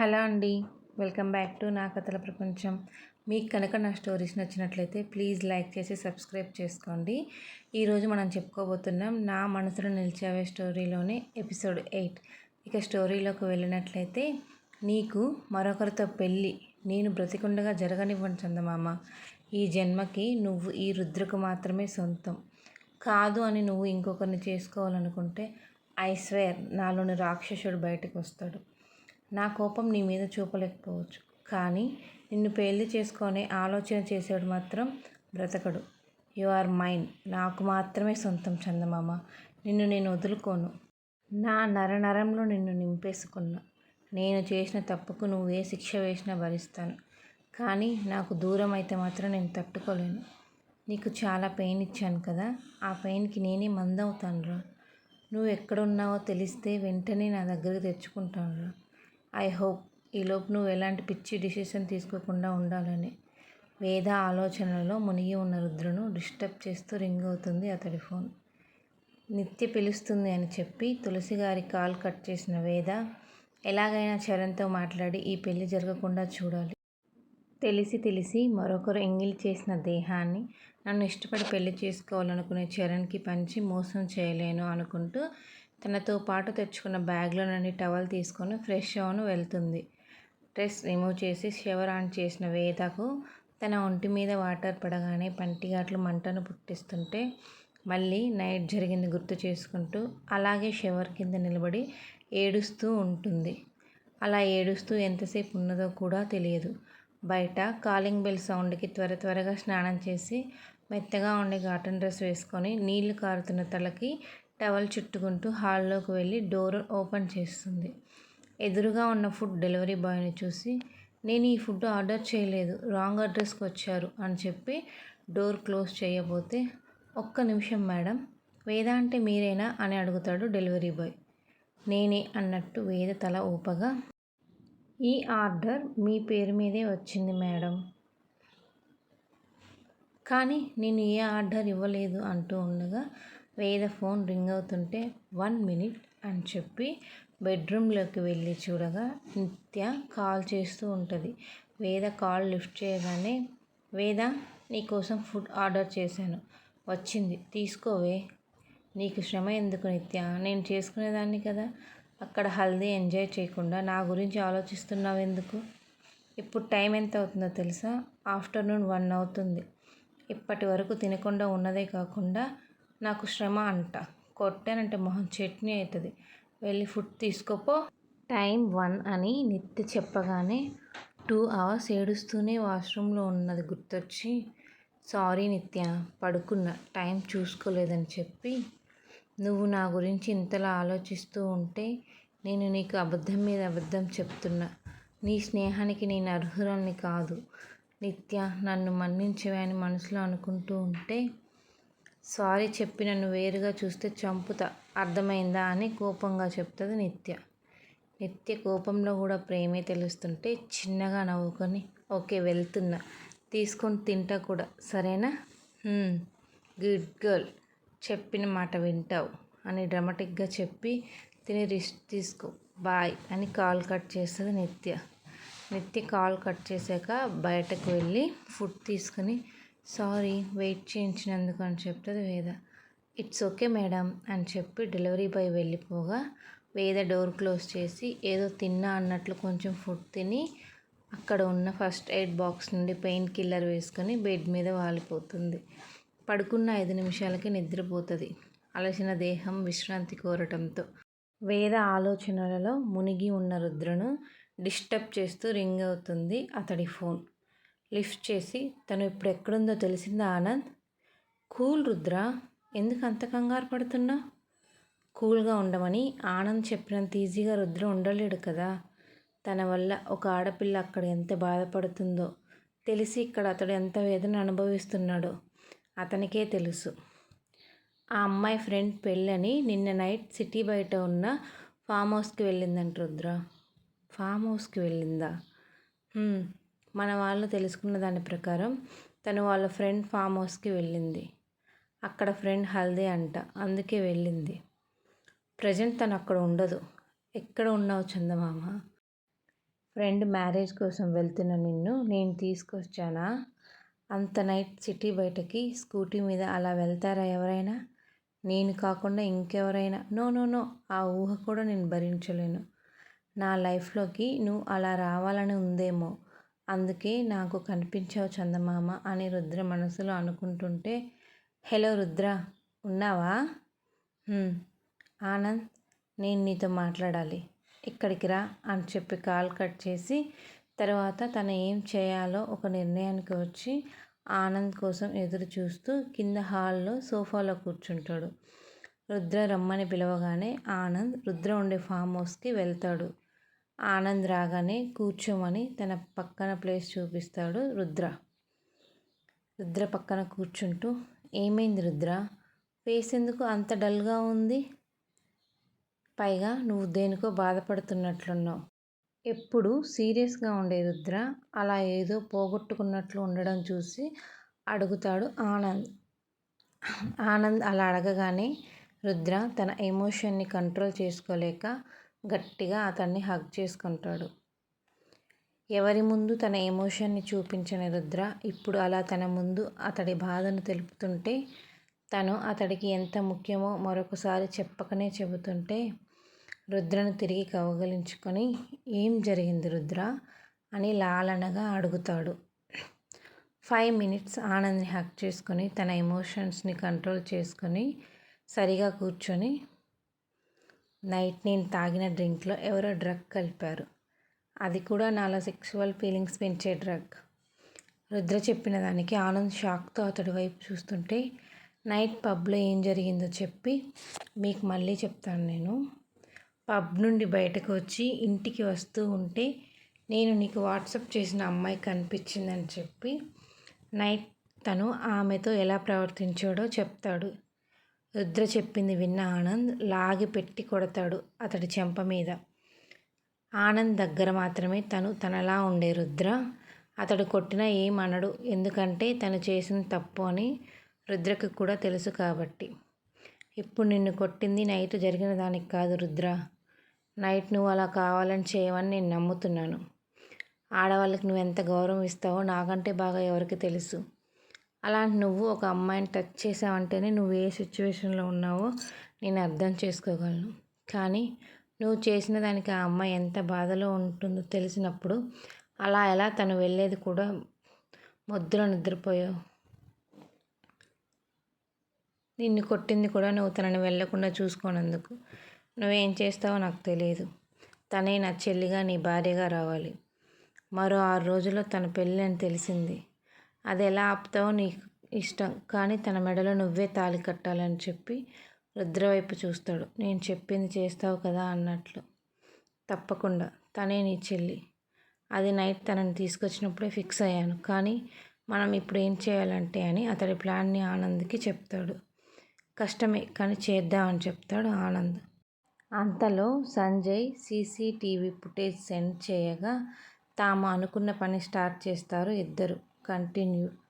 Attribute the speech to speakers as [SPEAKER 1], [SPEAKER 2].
[SPEAKER 1] Hello అండి. Welcome back to నా కథల ప్రపంచం. మీకు కనుక నా స్టోరీస్ నచ్చినట్లయితే ప్లీజ్ లైక్ చేసి సబ్స్క్రైబ్ చేసుకోండి. ఈరోజు మనం చెప్పుకోబోతున్నాం నా మనసులో నిలిచేవే స్టోరీలోనే ఎపిసోడ్ ఎయిట్. ఇక స్టోరీలోకి వెళ్ళినట్లయితే నీకు మరొకరితో పెళ్ళి నేను బ్రతికుండగా జరగనివ్వండి చందమామ. ఈ జన్మకి నువ్వు ఈ రుద్రకు మాత్రమే సొంతం. కాదు అని నువ్వు ఇంకొకరిని చేసుకోవాలనుకుంటే ఐ స్వేర్ నాలోని రాక్షసుడు బయటకు వస్తాడు. నా కోపం నీ మీద చూపలేకపోవచ్చు. కానీ నిన్ను పెళ్ళి చేసుకునే ఆలోచన చేసేవాడు మాత్రం బ్రతకడు. యు ఆర్ మైండ్ నాకు మాత్రమే సొంతం చందమామ. నిన్ను నేను వదులుకోను. నా నరనరంలో నిన్ను నింపేసుకున్నా. నేను చేసిన తప్పుకు నువ్వు ఏ శిక్ష వేసినా భరిస్తాను. కానీ నాకు దూరం అయితే మాత్రం నేను తట్టుకోలేను. నీకు చాలా పెయిన్ ఇచ్చాను కదా. ఆ పెయిన్కి నేనే మందవుతాను రా నువ్వు ఎక్కడున్నావో తెలిస్తే వెంటనే నా దగ్గరకు తెచ్చుకుంటాను రా ఐ హోప్ ఈలోపు నువ్వు ఎలాంటి పిచ్చి డిసిషన్ తీసుకోకుండా ఉండాలని. వేద ఆలోచనలో మునిగి ఉన్న రుద్రను డిస్టర్బ్ చేస్తూ రింగ్ అవుతుంది అతడి ఫోన్. నిత్య పిలుస్తుంది అని చెప్పి తులసి గారి కాల్ కట్ చేసిన వేద ఎలాగైనా చరణ్తో మాట్లాడి ఈ పెళ్ళి జరగకుండా చూడాలి. తెలిసి తెలిసి మరొకరు ఎంగిల్ చేసిన దేహాన్ని నన్ను ఇష్టపడి పెళ్ళి చేసుకోవాలనుకునే చరణ్కి పంచి మోసం చేయలేను అనుకుంటూ తనతో పాటు తెచ్చుకున్న బ్యాగ్లో నుండి టవల్ తీసుకొని ఫ్రెష్ అవును వెళ్తుంది. డ్రెస్ రిమూవ్ చేసి షవర్ ఆన్ చేసిన వేదకు తన ఒంటి మీద వాటర్ పడగానే పంటిగాట్లు మంటను పుట్టిస్తుంటే మళ్ళీ నైట్ జరిగింది గుర్తు చేసుకుంటూ అలాగే షవర్ కింద నిలబడి ఏడుస్తూ ఉంటుంది. అలా ఏడుస్తూ ఎంతసేపు ఉన్నదో కూడా తెలియదు. బయట కాలింగ్ బెల్ సౌండ్కి త్వర త్వరగా స్నానం చేసి మెత్తగా ఉండే కాటన్ డ్రెస్ వేసుకొని నీళ్ళు కారుతున్న తలకి టవల్ చుట్టుకుంటూ హాల్లోకి వెళ్ళి డోర్ ఓపెన్ చేస్తుంది. ఎదురుగా ఉన్న ఫుడ్ డెలివరీ బాయ్ని చూసి నేను ఈ ఫుడ్ ఆర్డర్ చేయలేదు రాంగ్ అడ్రస్కి వచ్చారు అని చెప్పి డోర్ క్లోజ్ చేయబోతే ఒక్క నిమిషం మేడం వేద అంటే మీరేనా? అని అడుగుతాడు డెలివరీ బాయ్. నేనే అన్నట్టు వేద తల ఊపగా ఈ ఆర్డర్ మీ పేరు మీదే వచ్చింది మేడం. కానీ నేను ఏ ఆర్డర్ ఇవ్వలేదు అంటూ ఉండగా వేద ఫోన్ రింగ్ అవుతుంటే వన్ మినిట్ అని చెప్పి బెడ్రూమ్లోకి వెళ్ళి చూడగా నిత్య కాల్ చేస్తూ ఉంటుంది. వేద కాల్ లిఫ్ట్ చేయగానే వేద నీకోసం ఫుడ్ ఆర్డర్ చేశాను. వచ్చింది. తీసుకోవే. నీకు శ్రమ ఎందుకు నిత్య? నేను చేసుకునేదాన్ని కదా. అక్కడ హల్దీ ఎంజాయ్ చేయకుండా నా గురించి ఆలోచిస్తున్నావు ఎందుకు ఇప్పుడు టైం ఎంత అవుతుందో తెలుసా? ఆఫ్టర్నూన్ వన్ అవుతుంది. ఇప్పటి వరకు తినకుండా ఉన్నదే కాకుండా నాకు శ్రమ అంట. కొట్టానంటే మొహం చట్నీ అవుతుంది వెళ్ళి ఫుడ్ తీసుకోపో. టైం వన్ అని నిత్య చెప్పగానే టూ అవర్స్ ఏడుస్తూనే వాష్రూమ్లో ఉన్నది గుర్తొచ్చి సారీ నిత్య పడుకున్న టైం చూసుకోలేదని చెప్పి నువ్వు నా గురించి ఇంతలా ఆలోచిస్తూ ఉంటే నేను నీకు అబద్ధం మీద అబద్ధం చెప్తున్నా. నీ స్నేహానికి నేను అర్హురాల్ని కాదు. నిత్య నన్ను మన్నించవే అని మనసులో అనుకుంటూ ఉంటే సారీ చెప్పి నన్ను వేరుగా చూస్తే చంపుతా అర్థమైందా అని కోపంగా చెప్తుంది నిత్య. నిత్య కోపంలో కూడా ప్రేమే తెలుస్తుంటే చిన్నగా నవ్వుకొని ఓకే వెళ్తున్నా తీసుకొని తింటా కూడా. సరేనా? Good girl. చెప్పిన మాట వింటావు అని డ్రమాటిక్గా చెప్పి తిని రిస్ట్ తీసుకో బాయ్ అని కాల్ కట్ చేస్తుంది నిత్య. నిత్య కాల్ కట్ చేశాక బయటకు వెళ్ళి ఫుడ్ తీసుకుని సారీ వెయిట్ చేయించినందుకు అని చెప్తుంది వేద. ఇట్స్ ఓకే మేడం అని చెప్పి డెలివరీ బాయ్ వెళ్ళిపోగా వేద డోర్ క్లోజ్ చేసి ఏదో తిన్నా అన్నట్లు కొంచెం ఫుడ్ తిని అక్కడ ఉన్న ఫస్ట్ ఎయిడ్ బాక్స్ నుండి పెయిన్ కిల్లర్ వేసుకొని బెడ్ మీద వాలిపోతుంది. పడుకున్న ఐదు నిమిషాలకి నిద్రపోతుంది. అలసిన దేహం విశ్రాంతి కోరటంతో. వేద ఆలోచనలలో మునిగి ఉన్న రుద్రను డిస్టర్బ్ చేస్తూ రింగ్ అవుతుంది అతడి ఫోన్. లిఫ్ట్ చేసి తను ఇప్పుడు ఎక్కడుందో తెలిసిందా ఆనంద్? కూల్ రుద్ర ఎందుకు అంత కంగారు పడుతున్నా? కూల్గా ఉండమని ఆనంద్ చెప్పినంత ఈజీగా రుద్ర ఉండలేడు కదా. తన వల్ల ఒక ఆడపిల్ల అక్కడ ఎంత బాధపడుతుందో తెలిసి ఇక్కడ అతడు ఎంత వేదన అనుభవిస్తున్నాడో అతనికే తెలుసు. ఆ అమ్మాయి ఫ్రెండ్ పెళ్ళని నిన్న నైట్ సిటీ బయట ఉన్న ఫామ్ హౌస్కి వెళ్ళిందంట రుద్ర. ఫామ్ హౌస్కి వెళ్ళిందా? మన వాళ్ళు తెలుసుకున్న దాని ప్రకారం తను వాళ్ళ ఫ్రెండ్ ఫామ్ హౌస్కి వెళ్ళింది. అక్కడ ఫ్రెండ్ హల్దీ అంట అందుకే వెళ్ళింది. ప్రజెంట్ తను అక్కడ ఉండదు. ఎక్కడ ఉన్నావు చందమామ? ఫ్రెండ్ మ్యారేజ్ కోసం వెళ్తున్న నిన్ను నేను తీసుకొచ్చానా? అంత నైట్ సిటీ బయటకి స్కూటీ మీద అలా వెళ్తారా ఎవరైనా? నేను కాకుండా ఇంకెవరైనా? నో నో నో ఆ ఊహ కూడా నేను భరించలేను. నా లైఫ్లోకి నువ్వు అలా రావాలని ఉందేమో. అందుకే నాకు కనిపించావు చందమామ అని రుద్ర మనసులో అనుకుంటుంటే హలో రుద్ర ఉన్నావా? ఆనంద్ నేను నీతో మాట్లాడాలి. ఇక్కడికి రా అని చెప్పి కాల్ కట్ చేసి తర్వాత తను ఏం చేయాలో ఒక నిర్ణయానికి వచ్చి ఆనంద్ కోసం ఎదురు చూస్తూ కింద హాల్లో సోఫాలో కూర్చుంటాడు. రుద్ర రమ్మని పిలవగానే ఆనంద్ రుద్ర ఉండే ఫామ్ హౌస్కి వెళ్తాడు. ఆనంద్ రాగానే కూర్చోమని తన పక్కన ప్లేస్ చూపిస్తాడు రుద్ర. రుద్ర పక్కన కూర్చుంటూ ఏమైంది రుద్ర? ఫేస్ ఎందుకు అంత డల్గా ఉంది? పైగా నువ్వు దేనికో బాధపడుతున్నట్లున్నావు. ఎప్పుడు సీరియస్గా ఉండే రుద్ర అలా ఏదో పోగొట్టుకున్నట్లు ఉండడం చూసి అడుగుతాడు ఆనంద్. ఆనంద్ అలా అడగగానే రుద్ర తన ఎమోషన్ని కంట్రోల్ చేసుకోలేక గట్టిగా అతన్ని హగ్ చేసుకుంటాడు. ఎవరి ముందు తన ఎమోషన్ని చూపించని రుద్ర ఇప్పుడు అలా తన ముందు అతడి బాధను తెలుపుతుంటే తను అతడికి ఎంత ముఖ్యమో మరొకసారి చెప్పకనే చెబుతుంటే రుద్రను తిరిగి కౌగలించుకొని ఏం జరిగింది రుద్ర? అని లాలనగా అడుగుతాడు. ఫైవ్ మినిట్స్ ఆనంద్ని హక్ చేసుకొని తన ఎమోషన్స్ని కంట్రోల్ చేసుకొని సరిగా కూర్చొని నైట్ నేను తాగిన డ్రింక్లో ఎవరో డ్రగ్ కలిపారు. అది కూడా నాలో సెక్షువల్ ఫీలింగ్స్ పెంచే డ్రగ్. రుద్ర చెప్పిన దానికి ఆనంద్ షాక్తో అతడి వైపు చూస్తుంటే నైట్ పబ్లో ఏం జరిగిందో చెప్పి మీకు మళ్ళీ చెప్తాను నేను. పబ్ నుండి బయటకు వచ్చి ఇంటికి వస్తూ ఉంటే నేను నీకు వాట్సప్ చేసిన అమ్మాయి కనిపించిందని చెప్పి నైట్ తను ఆమెతో ఎలా ప్రవర్తించాడో చెప్తాడు. రుద్ర చెప్పింది విన్న ఆనంద్ లాగి పెట్టి కొడతాడు అతడి చెంప మీద. ఆనంద్ దగ్గర మాత్రమే తను తనలా ఉండే రుద్ర అతడు కొట్టినా ఏమనడు ఎందుకంటే తను చేసిన తప్పు అని రుద్రకు కూడా తెలుసు కాబట్టి. ఇప్పుడు నిన్ను కొట్టింది నైట్ జరిగిన దానికి కాదు రుద్ర. నైట్ నువ్వు అలా కావాలని చేయవని నేను నమ్ముతున్నాను. ఆడవాళ్ళకి నువ్వు ఎంత గౌరవం ఇస్తావో నాకంటే బాగా ఎవరికి తెలుసు. అలాంటి నువ్వు ఒక అమ్మాయిని టచ్ చేసావంటేనే నువ్వు ఏ సిచ్యువేషన్లో ఉన్నావో నేను అర్థం చేసుకోగలను. కానీ నువ్వు చేసిన దానికి ఆ అమ్మాయి ఎంత బాధలో ఉంటుందో తెలిసినప్పుడు అలా ఎలా తను వెళ్ళేది కూడా ముద్దులో నిద్రపోయావు? నిన్ను కొట్టింది కూడా నువ్వు తనని వెళ్ళకుండా చూసుకోనందుకు. నువ్వేం చేస్తావో నాకు తెలియదు. తనే నా చెల్లిగా నీ భార్యగా రావాలి. మరో ఆరు రోజుల్లో తన పెళ్ళి అని తెలిసింది. అది ఎలా ఆపుతావో నీకు ఇష్టం. కానీ తన మెడలో నువ్వే తాళి కట్టాలని చెప్పి రుద్రవైపు చూస్తాడు. నేను చెప్పింది చేస్తావు కదా అన్నట్లు. తప్పకుండా. తనే నీ చెల్లి. అది నైట్ తనని తీసుకొచ్చినప్పుడే ఫిక్స్ అయ్యాను. కానీ మనం ఇప్పుడు ఏం చేయాలంటే అని అతడి ప్లాన్ని ఆనంద్కి చెప్తాడు. కష్టమే కానీ చేద్దామని చెప్తాడు ఆనంద్. అంతలో సంజయ్ సీసీటీవీ ఫుటేజ్ సెండ్ చేయగా తాము అనుకున్న పని స్టార్ట్ చేస్తారు ఇద్దరు. continue.